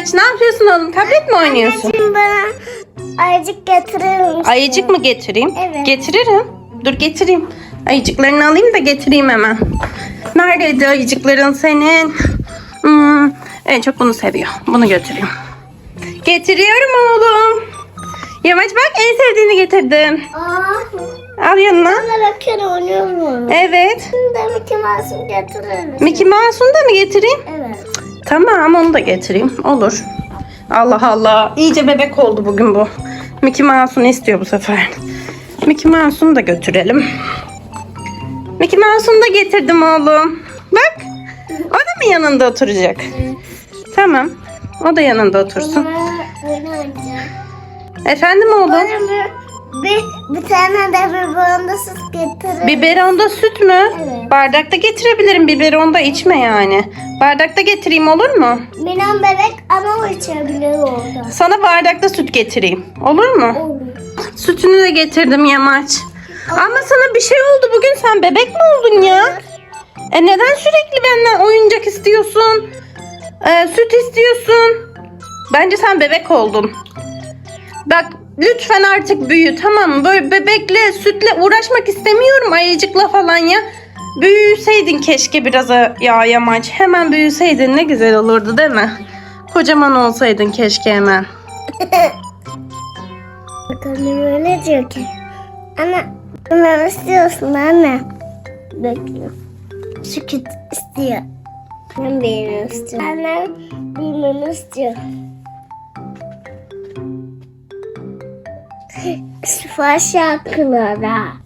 Yamaç ne yapıyorsun oğlum? Tablet mi oynuyorsun? Anneciğim bana ayıcık getirir misin? Ayıcık mı getireyim? Evet. Getiririm. Dur getireyim. Ayıcıklarını alayım da getireyim hemen. Neredeydi ayıcıkların senin? Hmm, en çok bunu seviyor. Bunu götüreyim. Getiriyorum oğlum. Yamaç bak en sevdiğini getirdim. Aa, Al yanına. bana bakıyor oynuyorum. Evet. Şimdi de Mickey Mouse'u getirir misin? Mickey Mouse'unu da mı getireyim? Evet. Tamam onu da getireyim. Olur. Allah Allah. İyice bebek oldu bugün bu. Mickey Mouse'unu istiyor bu sefer. Mickey Mouse'unu da götürelim. Mickey Mouse'unu da getirdim oğlum. Bak. O da mı yanında oturacak? Tamam. O da yanında otursun. Efendim oğlum? Bir, bir, tane de bana süt getirir. Biberonda süt mü? Evet. Bardakta getirebilirim. Biberonda içme yani. Bardakta getireyim olur mu? Milan bebek ama o içebilir orada. Sana bardakta süt getireyim. Olur mu? Olur. Sütünü de getirdim Yamaç. Ama sana bir şey oldu bugün sen bebek mi oldun ya? E neden sürekli benden oyuncak istiyorsun? E, süt istiyorsun? Bence sen bebek oldun. Bak lütfen artık büyü tamam mı? Böyle bebekle sütle uğraşmak istemiyorum ayıcıkla falan ya. Büyüseydin keşke biraz ha- ya Yamaç. Hemen büyüseydin ne güzel olurdu değil mi? Kocaman olsaydın keşke hemen. Bakalım öyle diyor ki. Anne, ne istiyorsun anne? Bekliyor. Süt istiyor. Ben büyümemi istiyorum. Annem büyümemi istiyor. Sipariş hakkılara.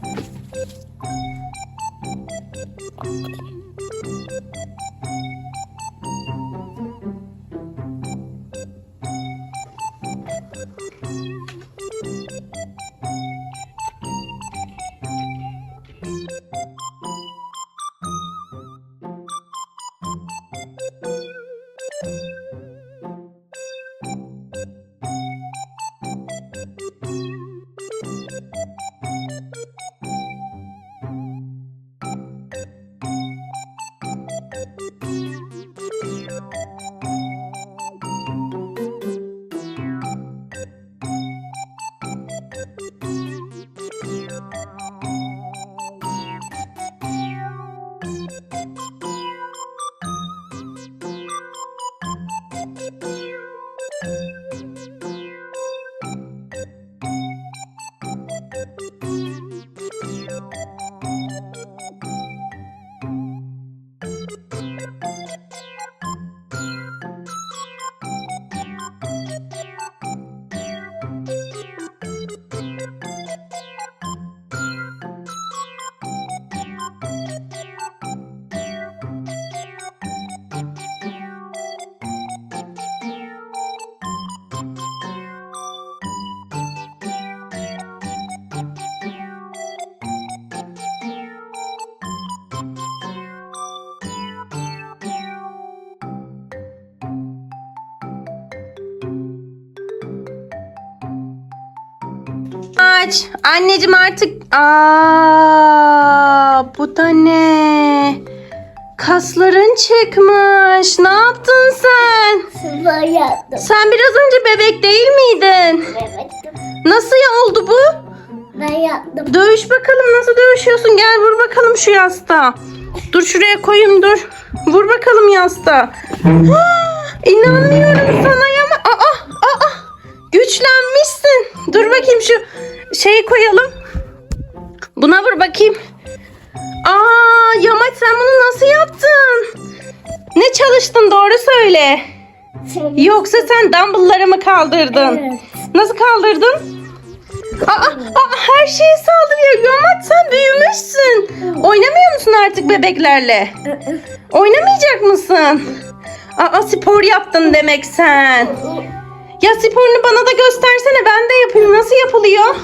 Aç. Anneciğim artık. Aa, bu da ne? Kasların çıkmış. Ne yaptın sen? Sıfır yaptım. Sen biraz önce bebek değil miydin? Bebektim. Nasıl oldu bu? Ben yaptım. Dövüş bakalım nasıl dövüşüyorsun? Gel vur bakalım şu yasta. Dur şuraya koyayım dur. Vur bakalım yasta. İnanmıyorum sana ya. Aa, aa, güçlenmişsin. Dur bakayım şu şeyi koyalım. Buna vur bakayım. Aa, Yamaç sen bunu nasıl yaptın? Ne çalıştın doğru söyle. Yoksa sen dumbbellları mı kaldırdın? Evet. Nasıl kaldırdın? Aa, aa, her şeye saldırıyor. Yamaç sen büyümüşsün. Oynamıyor musun artık bebeklerle? Oynamayacak mısın? Aa, spor yaptın demek sen. Ya sporunu bana da göstersene ben de yapayım. Nasıl yapılıyor?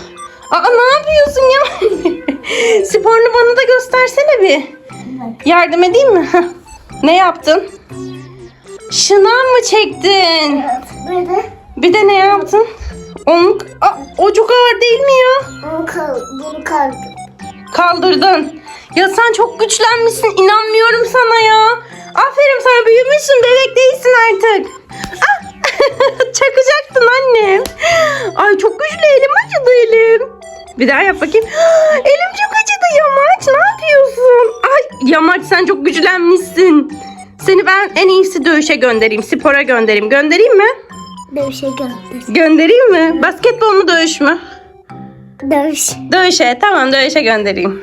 Aa ne yapıyorsun ya? sporunu bana da göstersene bir. Yardım edeyim mi? Ne yaptın? Şınav mı çektin? Böyle Bir de ne yaptın? Onu, Aa, o çok ağır değil mi ya? bunu kal bunu kaldı. Kaldırdın. Ya sen çok güçlenmişsin. İnanmıyorum sana ya. Aferin sana büyümüşsün. Bebek değilsin artık. Ah! çok güçlü elim acıdı elim. Bir daha yap bakayım. elim çok acıdı Yamaç ne yapıyorsun? Ay Yamaç sen çok güçlenmişsin. Seni ben en iyisi dövüşe göndereyim. Spora göndereyim. Göndereyim mi? Dövüşe gönder. Göndereyim mi? Basketbol mu dövüş mü? Dövüş. Dövüşe. Tamam dövüşe göndereyim.